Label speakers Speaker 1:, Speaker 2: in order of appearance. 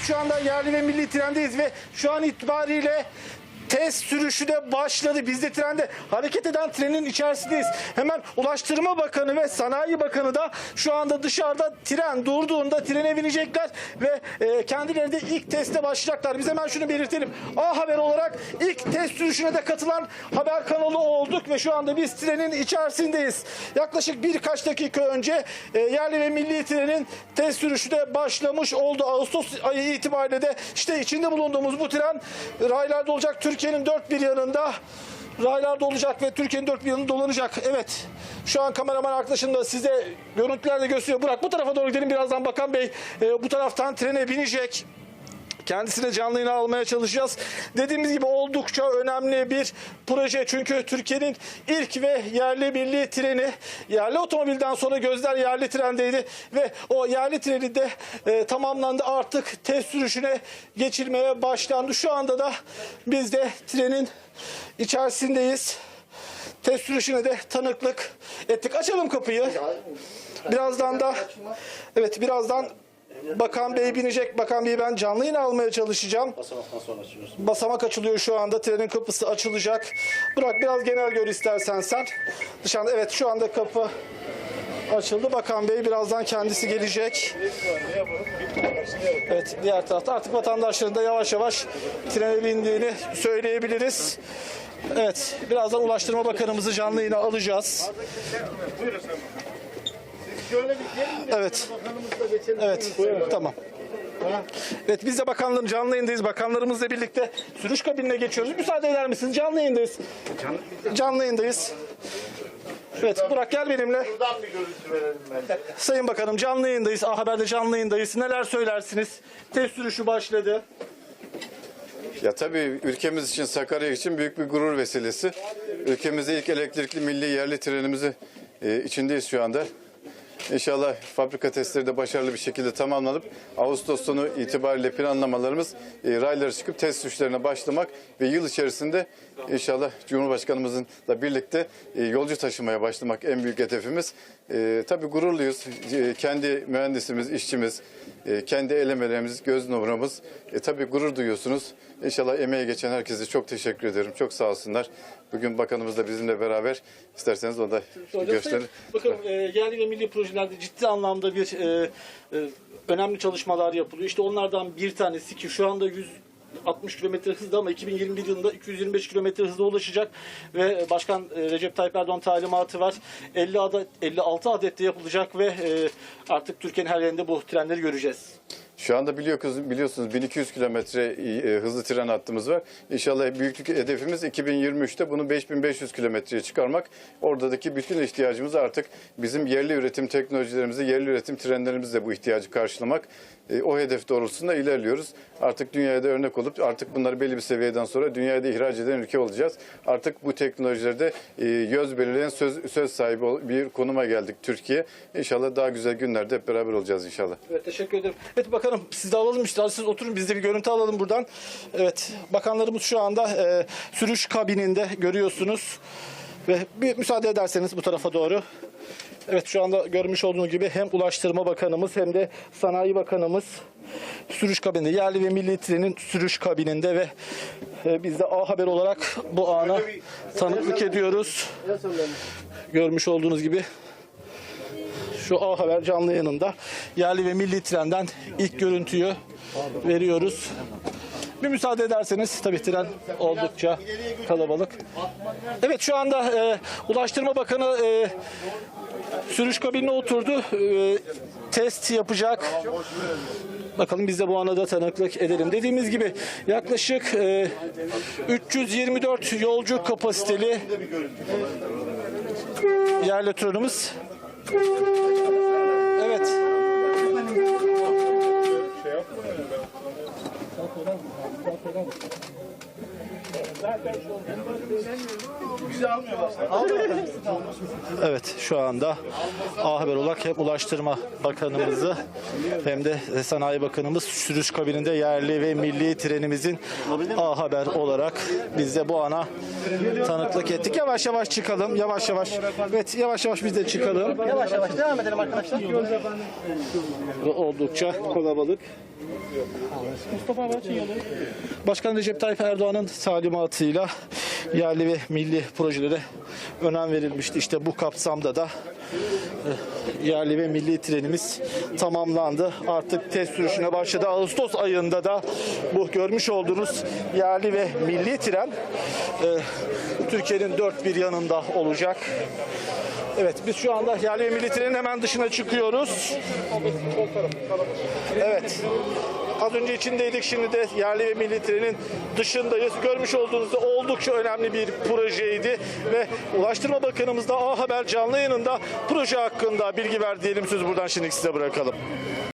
Speaker 1: şu anda yerli ve milli trendeyiz ve şu an itibariyle test sürüşü de başladı. Biz de trende hareket eden trenin içerisindeyiz. Hemen Ulaştırma Bakanı ve Sanayi Bakanı da şu anda dışarıda tren durduğunda trene binecekler ve e, kendileri de ilk teste başlayacaklar. Biz hemen şunu belirtelim. A Haber olarak ilk test sürüşüne de katılan haber kanalı olduk ve şu anda biz trenin içerisindeyiz. Yaklaşık birkaç dakika önce e, yerli ve milli trenin test sürüşü de başlamış oldu. Ağustos ayı itibariyle de işte içinde bulunduğumuz bu tren raylarda olacak. Türkiye'nin dört bir yanında raylarda olacak ve Türkiye'nin dört bir yanında dolanacak. Evet. Şu an kameraman arkadaşım da size görüntülerde gösteriyor. Burak bu tarafa doğru gidelim. Birazdan Bakan Bey e, bu taraftan trene binecek. Kendisine canlı yayına almaya çalışacağız. Dediğimiz gibi oldukça önemli bir proje. Çünkü Türkiye'nin ilk ve yerli milli treni yerli otomobilden sonra gözler yerli trendeydi. Ve o yerli treni de e, tamamlandı. Artık test sürüşüne geçilmeye başlandı. Şu anda da biz de trenin içerisindeyiz. Test sürüşüne de tanıklık ettik. Açalım kapıyı. Birazdan da evet birazdan Bakan Bey binecek. Bakan Bey'i ben canlı yayına almaya çalışacağım.
Speaker 2: Basamaktan sonra açıyoruz.
Speaker 1: Basamak açılıyor şu anda. Trenin kapısı açılacak. Bırak biraz genel gör istersen sen. Dışarıda evet şu anda kapı açıldı. Bakan Bey birazdan kendisi gelecek. Evet diğer tarafta artık vatandaşların da yavaş yavaş trene bindiğini söyleyebiliriz. Evet birazdan Ulaştırma Bakanımızı canlı yayına alacağız. Evet. Evet. Tamam. Evet biz de bakanlığın canlı yayındayız. Bakanlarımızla birlikte sürüş kabinine geçiyoruz. Müsaade eder misiniz? Canlı yayındayız. Canlı yayındayız. Evet Burak gel benimle.
Speaker 2: Buradan bir görüntü verelim bence.
Speaker 1: Sayın Bakanım canlı yayındayız. A Haber'de canlı yayındayız. Neler söylersiniz? Test sürüşü başladı.
Speaker 3: Ya tabii ülkemiz için, Sakarya için büyük bir gurur vesilesi. Ülkemizde ilk elektrikli milli yerli trenimizi e, içindeyiz şu anda. İnşallah fabrika testleri de başarılı bir şekilde tamamlanıp Ağustos sonu itibariyle planlamalarımız e, raylara çıkıp test sürüşlerine başlamak ve yıl içerisinde inşallah Cumhurbaşkanımızla birlikte e, yolcu taşımaya başlamak en büyük hedefimiz. E, tabii gururluyuz. E, kendi mühendisimiz, işçimiz, e, kendi elemelerimiz, göz numaramız. E, tabii gurur duyuyorsunuz. İnşallah emeğe geçen herkese çok teşekkür ederim. Çok sağ olsunlar. Bugün bakanımız da bizimle beraber. İsterseniz o da gösterin.
Speaker 1: Bakın e, yerli ve milli projelerde ciddi anlamda bir e, e, önemli çalışmalar yapılıyor. İşte onlardan bir tanesi ki şu anda 160 kilometre hızda ama 2021 yılında 225 kilometre hızla ulaşacak ve Başkan e, Recep Tayyip Erdoğan talimatı var. 50 adet 56 adette yapılacak ve e, artık Türkiye'nin her yerinde bu trenleri göreceğiz.
Speaker 3: Şu anda biliyorsunuz, biliyorsunuz 1200 kilometre e, hızlı tren hattımız var. İnşallah büyüklük hedefimiz 2023'te bunu 5500 kilometreye çıkarmak. Oradaki bütün ihtiyacımızı artık bizim yerli üretim teknolojilerimizi, yerli üretim trenlerimizle bu ihtiyacı karşılamak. E, o hedef doğrultusunda ilerliyoruz. Artık dünyaya da örnek olup artık bunları belli bir seviyeden sonra dünyaya da ihraç eden ülke olacağız. Artık bu teknolojilerde e, göz belirleyen söz, söz sahibi bir konuma geldik Türkiye. İnşallah daha güzel günlerde hep beraber olacağız inşallah.
Speaker 1: Evet teşekkür ederim. Evet bakanım siz de alalım işte siz oturun biz de bir görüntü alalım buradan. Evet bakanlarımız şu anda e, sürüş kabininde görüyorsunuz. Ve bir müsaade ederseniz bu tarafa doğru. Evet şu anda görmüş olduğunuz gibi hem Ulaştırma Bakanımız hem de Sanayi Bakanımız sürüş kabininde yerli ve milli trenin sürüş kabininde ve e, biz de A Haber olarak bu ana tanıklık ediyoruz. Görmüş olduğunuz gibi şu A Haber canlı yayınında yerli ve milli trenden ilk görüntüyü veriyoruz. Bir müsaade ederseniz tabii tren oldukça kalabalık. Evet şu anda e, Ulaştırma Bakanı e, sürüş kabinine oturdu. E, test yapacak. Bakalım biz de bu ana da tanıklık edelim. Dediğimiz gibi yaklaşık e, 324 yolcu kapasiteli yerli trenimiz Evet. Evet şu anda A Haber olarak hem Ulaştırma Bakanımızı hem de Sanayi Bakanımız sürüş kabininde yerli ve milli trenimizin A Haber olarak biz de bu ana tanıklık ettik. Yavaş yavaş çıkalım. Yavaş yavaş. Evet yavaş yavaş biz de çıkalım.
Speaker 2: Yavaş yavaş devam edelim arkadaşlar.
Speaker 1: Oldukça kalabalık. Mustafa. Başkan Recep Tayyip Erdoğan'ın talimatıyla yerli ve milli projelere önem verilmişti. İşte bu kapsamda da yerli ve milli trenimiz tamamlandı. Artık test sürüşüne başladı. Ağustos ayında da bu görmüş olduğunuz yerli ve milli tren e, Türkiye'nin dört bir yanında olacak. Evet biz şu anda yerli ve milli trenin hemen dışına çıkıyoruz. Evet. Az önce içindeydik şimdi de yerli ve milli trenin dışındayız. Görmüş olduğunuz da oldukça önemli bir projeydi ve Ulaştırma Bakanımız da A Haber canlı yayınında proje hakkında bilgi verdi diyelim sözü buradan şimdi size bırakalım.